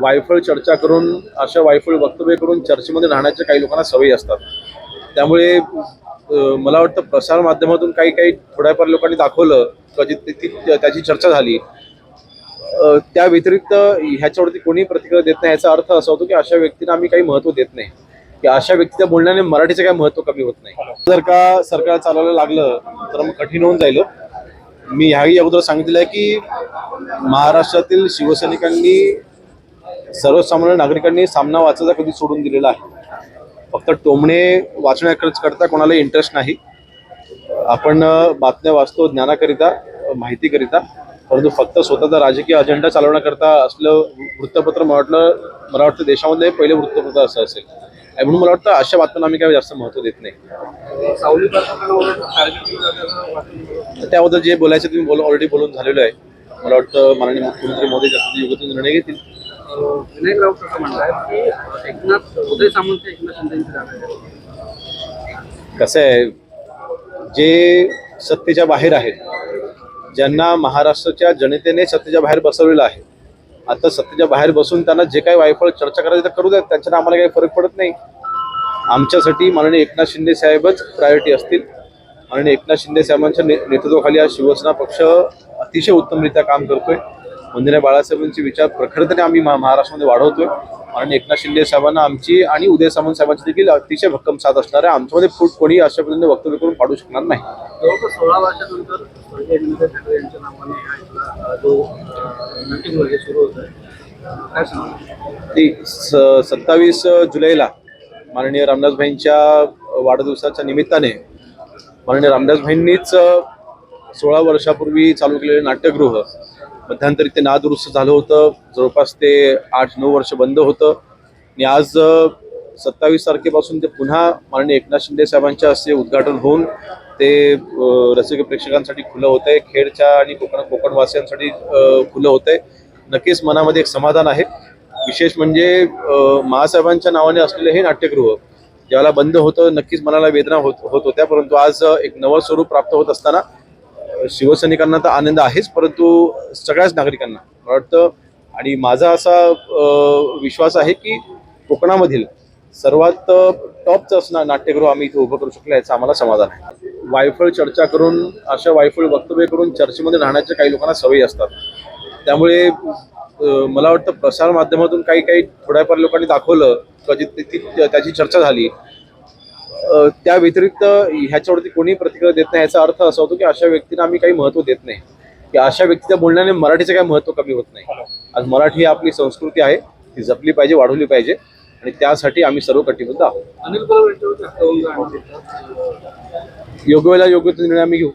वायफळ चर्चा करून अशा वायफळ वक्तव्य करून चर्चेमध्ये राहण्याच्या काही लोकांना सवयी असतात. त्यामुळे मला वाटतं प्रसार माध्यमातून काही काही थोड्याफार लोकांनी दाखवलं कधी ती- ती- त्याची चर्चा झाली. त्या व्यतिरिक्त ह्याच्यावरती कोणी प्रतिक्रिया देत नाही याचा अर्थ असा होतो की अशा व्यक्तींना आम्ही काही महत्त्व देत नाही. की अशा व्यक्तीच्या बोलण्याने मराठीचं काही महत्त्व कमी होत नाही. जर का सरकार चालवायला लागलं तर मग कठीण होऊन जाईल हो. मी ह्याही अगोदर सांगितलं आहे की महाराष्ट्रातील शिवसैनिकांनी सर्वसामान्य नागरिकांनी सामना वाचायचा कधी सोडून दिलेला आहे. फक्त टोमणे वाचण्याकरता कोणाला इंटरेस्ट नाही. आपण बातम्या वाचतो ज्ञानाकरिता माहितीकरिता. परंतु फक्त स्वतःचा राजकीय अजेंडा चालवण्याकरता असलं वृत्तपत्र मला वाटलं मला वाटतं देशामध्ये पहिले वृत्तपत्र असं असेल. म्हणून मला वाटतं अशा बातम्यांना आम्ही काही जास्त महत्त्व देत नाही. त्याबद्दल जे बोलायचं तुम्ही बोल ऑलरेडी बोलून झालेलं आहे. मला वाटतं माननीय मुख्यमंत्री मोदी जास्त योग्य निर्णय घेतील. विनायक राऊत असं की एकनाथ उदय सामंत एकनाथ शिंदेची जागा आहे. कसं आहे जे सत्तेच्या बाहेर आहेत ज्यांना महाराष्ट्राच्या जनतेने सत्तेच्या बाहेर बसवलेलं आहे आता सत्तेच्या बाहेर बसून त्यांना जे काही वायफळ चर्चा करायची तर करू द्यात त्यांच्यानं आम्हाला काही फरक पडत नाही. आमच्यासाठी माननीय एकनाथ शिंदे साहेबच प्रायोरिटी असतील. माननीय एकनाथ शिंदे साहेबांच्या ने नेतृत्वाखाली हा शिवसेना पक्ष अतिशय उत्तमरित्या काम करतोय. वंदना बाळासाहेबांचे विचार प्रखरतेने आम्ही महा- महाराष्ट्रामध्ये वाढवतोय. आणि एकनाथ शिंदे साहेबांना आमची आणि उदय सामंत साहेबांची देखील अतिशय भक्कम साथ असणार आहे. आमच्यामध्ये फूट कोणी अशा पद्धतीने वक्तव्य करून पाडू शकणार नाही. सोळा वर्षानंतर यांच्या नावाने सुरू होत सत्तावीस जुलैला माननीय रामदासभाईंच्या वाढदिवसाच्या निमित्ताने माननीय रामदासभाईंनीच सोळा वर्षापूर्वी चालू केलेले नाट्यगृह मध्यंतरी ते नादुरुस्त झालं होतं. जवळपास ते आठ नऊ वर्ष बंद होतं. आणि आज सत्तावीस तारखेपासून ते पुन्हा माननीय एकनाथ शिंदे साहेबांच्या हस्ते उद्घाटन होऊन ते रसिक प्रेक्षकांसाठी खुलं होत आहे खेडच्या आणि कोकण कोकणवासियांसाठी खुलं होत आहे नक्कीच मनामध्ये एक समाधान आहे. विशेष म्हणजे महासाहेबांच्या नावाने असलेले हे नाट्यगृह ज्याला बंद होतं नक्कीच मनाला वेदना होत होत होत्या. परंतु आज एक नवं स्वरूप प्राप्त होत असताना शिवसैनिकांना तर आनंद आहेच परंतु सगळ्याच नागरिकांना मला वाटतं आणि माझा असा विश्वास आहे की कोकणामधील सर्वात टॉपचं असणार नाट्यगृह आम्ही इथे उभं करू शकलो याचं आम्हाला समाधान आहे. वायफळ चर्चा करून अशा वायफळ वक्तव्य करून चर्चेमध्ये राहण्याच्या काही लोकांना सवयी असतात. त्यामुळे मला वाटतं प्रसार माध्यमातून काही काही थोड्याफार लोकांनी दाखवलं कधी त्याची चर्चा झाली त्या व्यतिरिक्त ह्याच्यावरती कोणी प्रतिक्रिया देत नाही याचा अर्थ असा होतो की अशा व्यक्तींना आम्ही काही महत्त्व देत नाही. की अशा व्यक्तीच्या बोलण्याने मराठीचं काही महत्त्व कमी होत नाही. आज मराठी ही आपली संस्कृती आहे ती जपली पाहिजे वाढवली पाहिजे आणि त्यासाठी आम्ही सर्व कटिबद्ध आहोत. योग्य वेळेला योग्य निर्णय आम्ही घेऊ.